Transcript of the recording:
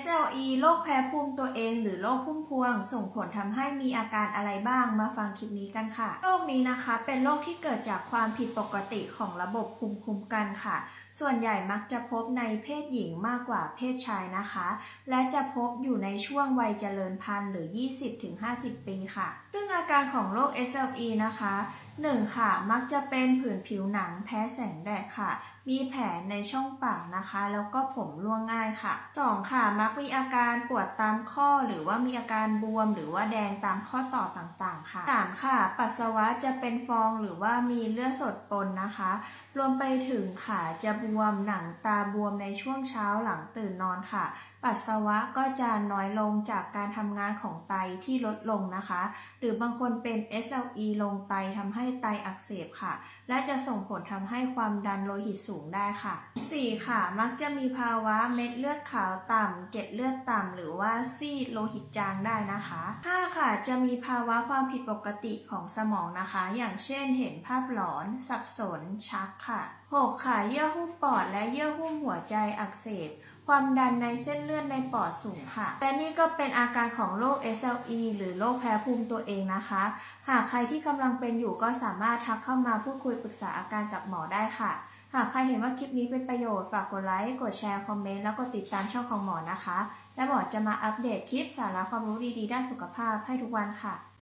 SLE โรคแพ้ภูมิตัวเองหรือโรคพุ่มพวง ส่งผลทำให้มีอาการอะไรบ้างมาฟังคลิปนี้กันค่ะ โรคนี้นะคะเป็นโรคที่เกิดจากความผิดปกติของระบบภูมิคุ้มกันค่ะ ส่วนใหญ่มักจะพบในเพศหญิงมากกว่าเพศชายนะคะ และจะพบอยู่ในช่วงวัยเจริญพันธุ์หรือ 20-50 ปีค่ะ ซึ่งอาการของโรค SLE นะคะ 1. ค่ะ มักจะเป็นผื่นผิวหนังแพ้แสงแดดค่ะมีแผลในช่องปากนะคะ แล้วก็ผมร่วงง่ายค่ะ 2. ค่ะมักมีอาการปวดตามข้อหรือว่ามีอาการบวม หรือว่าแดงตามข้อต่อต่างๆ ค่ะ 3. ค่ะ ปัสสาวะจะเป็นฟองหรือว่ามีเลือดสดปนนะคะ รวมไปถึงขาจะบวมหนังตาบวมในช่วงเช้าหลังตื่นนอนค่ะ ปัสสาวะก็จะน้อยลงจากการทำงานของไตที่ลดลงนะคะ หรือบางคนเป็น SLE ลงไตทำให้ไตอักเสบค่ะ และจะส่งผลทำให้ความดันโลหิตสูงได้ค่ะ 4. ค่ะ มักจะมีภาวะเม็ดเลือดขาวต่ำเกล็ดเลือดต่ำหรือว่าซีดโลหิตจางได้นะคะ 5. ค่ะ จะมีภาวะความผิดปกติของสมองนะคะ อย่างเช่นเห็นภาพหลอนสับสนชักค่ะ 6. ค่ะ เยื่อหุ้มปอดและเยื่อหุ้มหัวใจอักเสบความดันในเส้นเลือดในปอดสูงค่ะ และนี่ก็เป็นอาการของโรค SLE หรือโรคแพ้ภูมิตัวเองนะคะ หากใครที่กำลังเป็นอยู่ก็สามารถทักเข้ามาพูดคุยปรึกษาอาการกับหมอได้ค่ะ หากใครเห็นว่าคลิปนี้เป็นประโยชน์ ฝากกดไลค์ กดแชร์ คอมเมนต์ แล้วกดติดตามช่องของหมอนะคะ และหมอจะมาอัปเดตคลิปสาระความรู้ดีๆ ด้านสุขภาพให้ทุกวันค่ะ